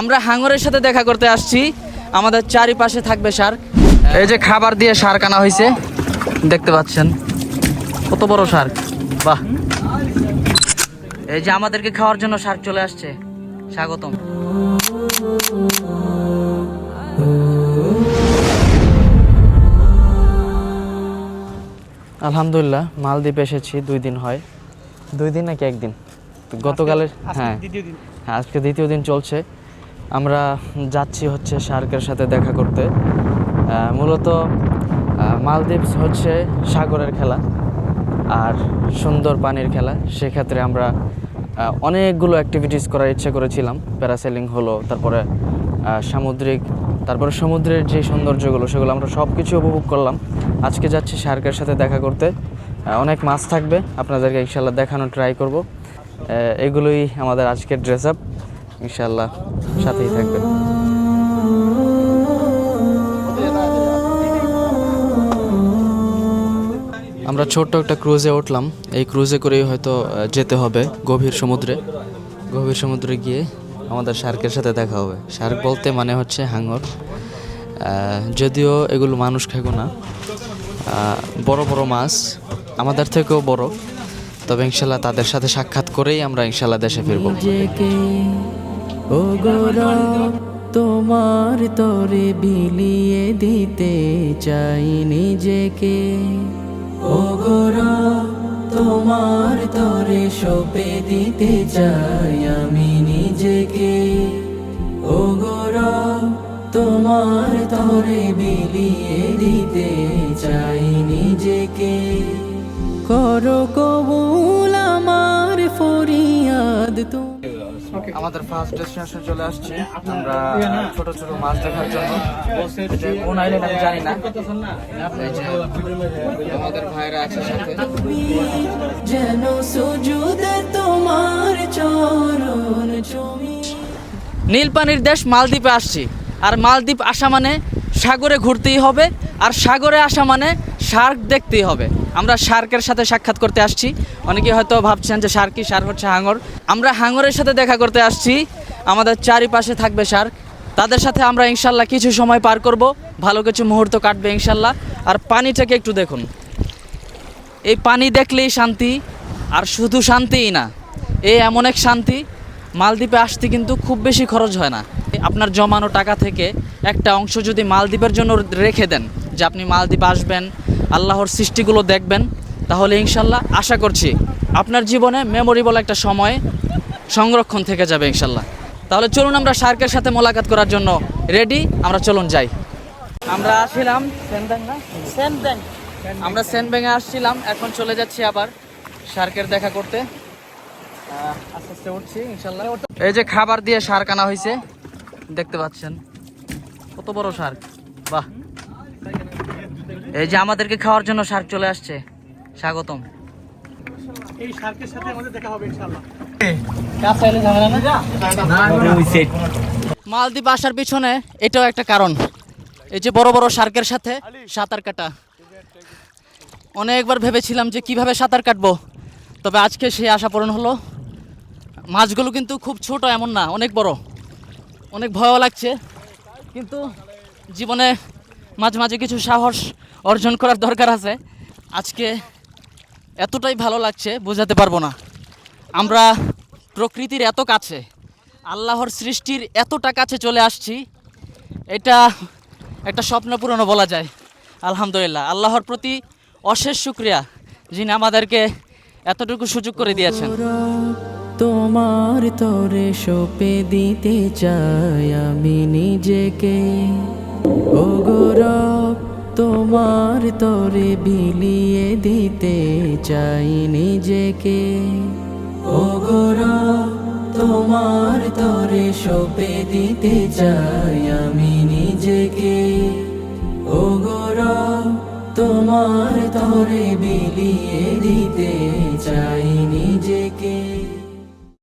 আমরা হাঙরের সাথে দেখা করতে আসছি। আমাদের চারিপাশে থাকবে শার্ক। এই যে খাবার দিয়ে শার্ক আনা হয়েছে দেখতে পাচ্ছেন। কত বড় শার্ক। বাহ। এই যে আমাদেরকে খাওয়ার জন্য শার্ক চলে আসছে। স্বাগতম। আলহামদুলিল্লাহ মালদ্বীপ এসেছি। দুই দিন হয়। দুই দিন নাকি একদিন? গতকালের হ্যাঁ। হ্যাঁ আজকে দ্বিতীয় দিন চলছে। আমরা যাচ্ছি হচ্ছে শার্কের সাথে দেখা করতে। মূলত আহ, মালদ্বীপ হচ্ছে সাগরের খেলা আর সুন্দর পানির খেলা। সেক্ষেত্রে আমরা অনেকগুলো অ্যাক্টিভিটিস করার ইচ্ছা করেছিলাম। প্যারাসেলিং হলো তারপরে সামুদ্রিক তারপরে সমুদ্রের যে সৌন্দর্যগুলো সেগুলো আমরা সব কিছু উপভোগ করলাম। আজকে যাচ্ছি শার্কের সাথে দেখা করতে। অনেক মাছ থাকবে। আপনাদেরকে ইনশাল্লাহ দেখানোর ট্রাই করব। এগুলোই আমাদের আজকের ড্রেস আপ ইনশাল্লাহ সাথেই থাকবেন। আমরা ছোট্ট একটা ক্রুজে উঠলাম। এই ক্রুজে করেই হয়তো যেতে হবে গভীর সমুদ্রে। গভীর সমুদ্রে গিয়ে আমাদের শার্কের সাথে দেখা হবে। শার্ক বলতে মানে হচ্ছে হাঙর। যদিও এগুলো মানুষ খাগো না। বড় বড় মাছ, আমাদের থেকেও বড়। তবে ইনশাল্লাহ তাদের সাথে সাক্ষাৎ করেই আমরা ইনশাল্লাহ দেশে ফিরবো। ও তোমার তরে বিলিয়ে দিতে চাই নিজেকে। ও গৌরব তোমার তরে সপে দিতে চাই আমি নিজেকে। ও গৌরব তোমার তরে বিলিয়ে দিতে চাই নিজেকে। করো কবুল আমার ফরিয়াদ, তুমি আমাদের ফার্স্ট ডেস্টিনেশন চলে আসছে। আমরা ছোট ছোট মাছ দেখার জন্য। কোন আইল্যান্ড আমি জানি না। আমাদের ভাইরা আছে সাথে। যেন সুজুদে তোমার চরণ চুমি নীল পানির দেশ মালদ্বীপে আসছি। আর মালদ্বীপ আসা মানে সাগরে ঘুরতেই হবে আর সাগরে আসা মানে শার্ক দেখতেই হবে। আমরা শার্কের সাথে সাক্ষাৎ করতে আসছি। অনেকে হয়তো ভাবছেন যে শার্কই শার্ক হচ্ছে হাঙর। আমরা হাঙরের সাথে দেখা করতে আসছি। আমাদের চারিপাশে থাকবে শার্ক। তাদের সাথে আমরা ইনশাল্লাহ কিছু সময় পার করব। ভালো কিছু মুহূর্ত কাটবে ইনশাল্লাহ। আর পানিটাকে একটু দেখুন। এই পানি দেখলেই শান্তি, আর শুধু শান্তিই না, এ এমন এক শান্তি। মালদ্বীপে আসতে কিন্তু খুব বেশি খরচ হয় না। আপনার জমানো টাকা থেকে একটা অংশ যদি মালদ্বীপের জন্য রেখে দেন, যে আপনি মালদ্বীপ আসবেন আল্লাহর সৃষ্টিগুলো দেখবেন তাহলে ইনশাল্লাহ আশা করছি আপনার জীবনে মেমোরেবল একটা সময় সংরক্ষণ থেকে যাবে ইনশাল্লাহ। তাহলে চলুন আমরা সার্কের সাথে মোলাকাত করার জন্য রেডি আমরা চলুন যাই। আমরা আসছিলাম আমরা সেনব্যাংয়ে আসছিলাম এখন চলে যাচ্ছি আবার সার্কের দেখা করতে। আস্তে আস্তে উঠছি ইনশাল্লাহ। এই যে খাবার দিয়ে শার্ক আনা হয়েছে দেখতে পাচ্ছেন। কত বড় শার্ক। বাহ। এই যে আমাদেরকে খাওয়ার জন্য শার্ক চলে আসছে। স্বাগতম। এই শার্কের সাথে আমাদের দেখা হবে ইনশাআল্লাহ। মালদ্বীপ আসার পিছনে এটাও একটা কারণ। এই যে বড় বড় শার্কের সাথে সাঁতার কাটা। অনেকবার ভেবেছিলাম যে কীভাবে সাঁতার কাটবো তবে আজকে সেই আশা পূরণ হলো। মাছগুলো কিন্তু খুব ছোট এমন না অনেক বড়। অনেক ভয়ও লাগছে। কিন্তু জীবনে মাঝে মাঝে কিছু সাহস অর্জন করার দরকার আছে। আজকে এতটাই ভালো লাগছে, বোঝাতে পারব না। আমরা প্রকৃতির এত কাছে, আল্লাহর সৃষ্টির এতটা কাছে চলে আসছি, এটা একটা স্বপ্ন পূরণও বলা যায়। আলহামদুলিল্লাহ, আল্লাহর প্রতি অশেষ শুক্রিয়া, যিনি আমাদেরকে এতটুকু সুযোগ করে দিয়েছেন। তোমার তরে সপে দিতে চাই আমি নিজেকে। ও গৌরব তোমার তরে বিলিয়ে দিতে চাই নিজেকে। ও গৌরব তোমার তরে সপে দিতে চাই আমি নিজেকে। ও গৌরব তোমার তরে বিলিয়ে দিতে চাই নিজেকে।